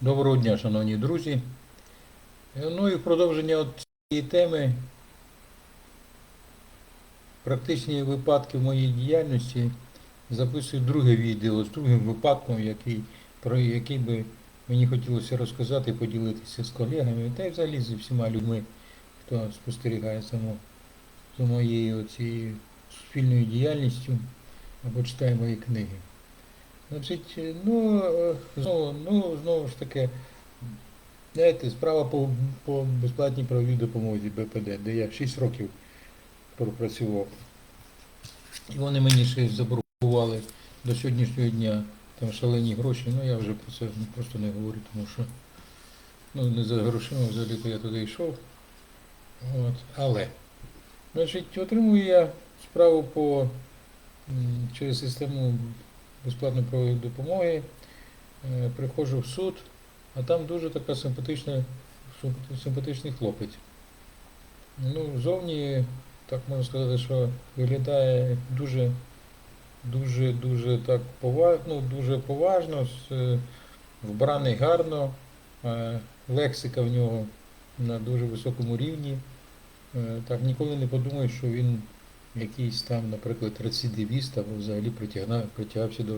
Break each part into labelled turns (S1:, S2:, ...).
S1: Доброго дня, шановні друзі. Ну і в продовження цієї теми практичні випадки в моїй діяльності записую друге відео з другим випадком, який, про який би мені хотілося розказати, поділитися з колегами та й взагалі зі всіма людьми, хто спостерігає за моєю цією суспільною діяльністю або читає мої книги. Значить, е, ну, е, знову, ну, знову ж таки, знаєте, справа по, по безплатній правовій допомозі БПД, де я 6 років пропрацював. І вони мені ще заборгували до сьогоднішнього дня там шалені гроші. Ну я вже про це ну, просто не говорю, тому що ну, не за грошима взагалі-то я туди йшов. От. Але, значить, отримую я справу по через систему безплатної правової допомоги, е, приходжу в суд, а там дуже така симпатична, симпатичний хлопець. Ну, зовні, так можна сказати, що виглядає дуже, дуже, дуже так поважно, ну, дуже поважно, е, вбраний гарно, е, лексика в нього на дуже високому рівні. Так ніколи не подумаєш, що він якийсь там, наприклад, рецидивіст або взагалі притягався до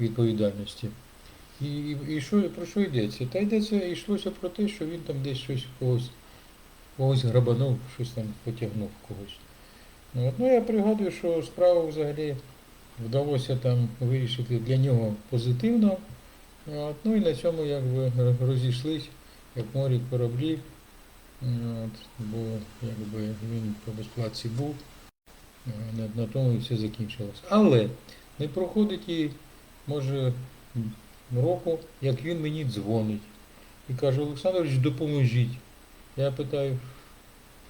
S1: відповідальності. І, і, і що, про що йдеться? Та йдеться, йшлося про те, що він там десь щось когось, когось грабанув, щось там потягнув когось. Ну, От, ну я пригадую, що справу взагалі вдалося там вирішити для нього позитивно. От, ну і на цьому якби розійшлись, як морі кораблі. От, бо якби він по безплатці був. Е, На, тому і все закінчилось. Але не проходить і, може, року, як він мені дзвонить і каже, Олександрович, допоможіть. Я питаю,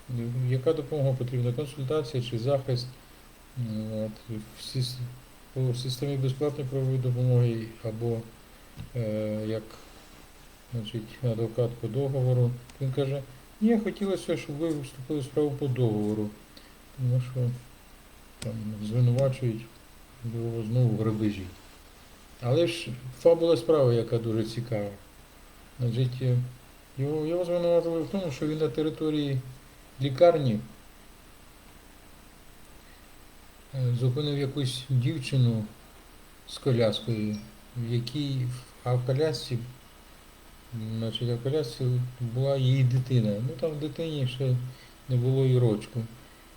S1: «Ну, яка допомога потрібна? Консультація чи захист? От, в системі безплатної правової допомоги або е, як значить, адвокат по договору. Він каже, ні, хотілося, щоб ви вступили в справу по договору, тому що там звинувачують його знову в грабежі. Але ж фабула справи, яка дуже цікава. Значить, е, його, його звинуватили в тому, що він на території лікарні е, зупинив якусь дівчину з коляскою, в якій в колясці, значить, а в колясці була її дитина. Ну там в дитині ще не було і рочку.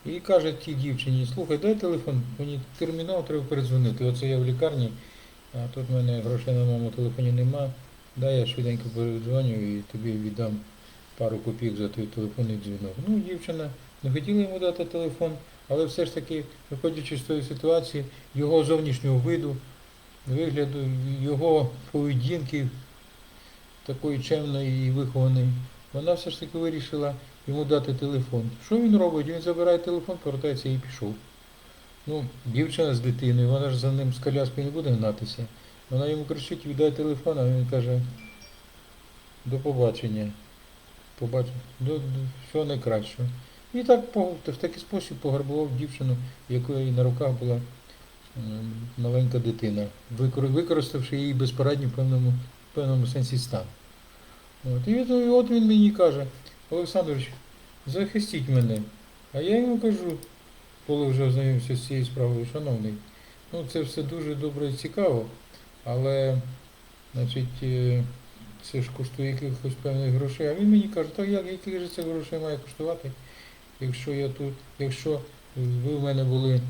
S1: І каже тій дівчині, слухай, дай телефон, мені терміново треба передзвонити. Оце я в лікарні, а тут в мене грошей на моєму телефоні нема. Дай я швиденько передзвоню і тобі віддам пару копійок за твій телефонний дзвінок. Ну, дівчина не хотіла йому дати телефон, але все ж таки, виходячи з тої ситуації, його зовнішнього виду, вигляду, його поведінки такої чемної і вихованої, вона все ж таки вирішила йому дати телефон. Що він робить? Він забирає телефон, повертається і пішов. Ну, дівчина з дитиною, вона ж за ним з коляскою не буде гнатися. Вона йому кричить, віддай телефон, а він каже, до побачення. Побач... До, всього найкращого. І так в такий спосіб пограбував дівчину, якої на руках була маленька дитина, використавши її безпорадні в певному, певному сенсі стан. От, і от він мені каже, Олександрович, захистіть мене. А я йому кажу, коли вже ознайомився з цією справою, шановний, ну це все дуже добре і цікаво, але значить, е, це ж коштує якихось певних грошей. А він мені каже, так як яких же це грошей має коштувати, якщо я тут, якщо ви в мене були.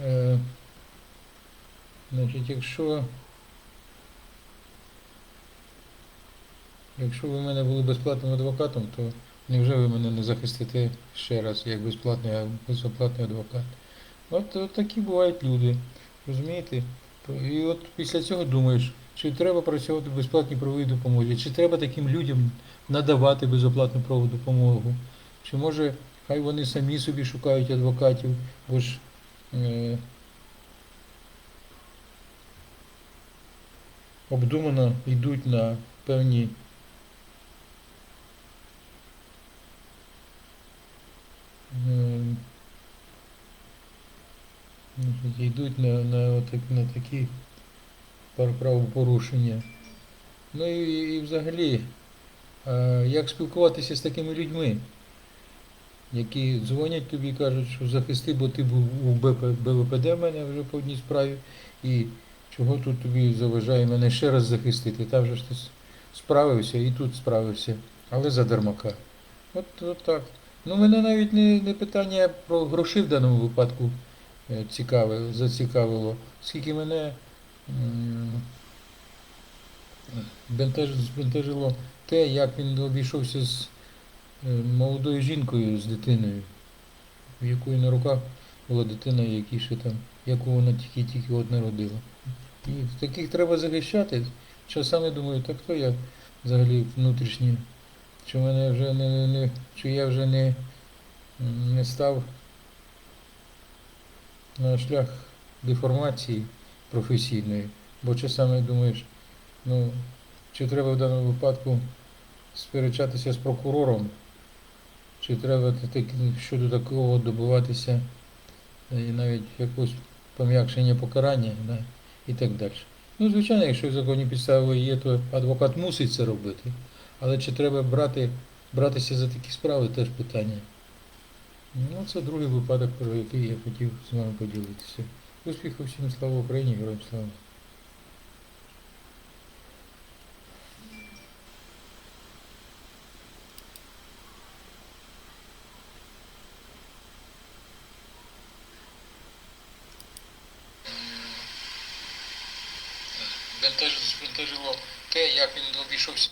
S1: Е, значить, якщо Якщо ви в мене були безплатним адвокатом, то невже ви мене не захистите ще раз, як безплатний, а безоплатний адвокат? От, от такі бувають люди. Розумієте? І от після цього думаєш, чи треба працювати в безплатній правовій допомозі, чи треба таким людям надавати безоплатну правову допомогу, чи може хай вони самі собі шукають адвокатів, бо ж е, обдумано йдуть на певні йдуть на, на, на такі правопорушення. Ну і, і взагалі, е, як спілкуватися з такими людьми, які дзвонять тобі і кажуть, що захисти, бо ти був у БВПД в мене вже по одній справі, і чого тут тобі заважає мене ще раз захистити. Там же ж ти справився і тут справився, але за дармака. От, от так. Ну, мене навіть не, не питання про гроші в даному випадку е, цікавило, зацікавило, скільки мене збентежило те, як він обійшовся з е, молодою жінкою, з дитиною, в якої на руках була дитина, якій ще там, яку вона тільки-тільки от народила. І таких треба захищати. Часами думаю, так хто я взагалі внутрішній, чи мене вже не, не чи я вже не, не став на шлях деформації професійної. Бо часами думаєш, ну, чи треба в даному випадку сперечатися з прокурором, чи треба щодо такого добиватися е, і навіть якогось пом'якшення покарання да, і так далі. Ну, звичайно, якщо законні підстави є, то адвокат мусить це робити. Але чи треба брати, братися за такі справи, теж питання. Ну, це другий випадок, про який я хотів з вами поділитися. Успіху всім, слава Україні, героям слава. Збентежило те, як він обійшовся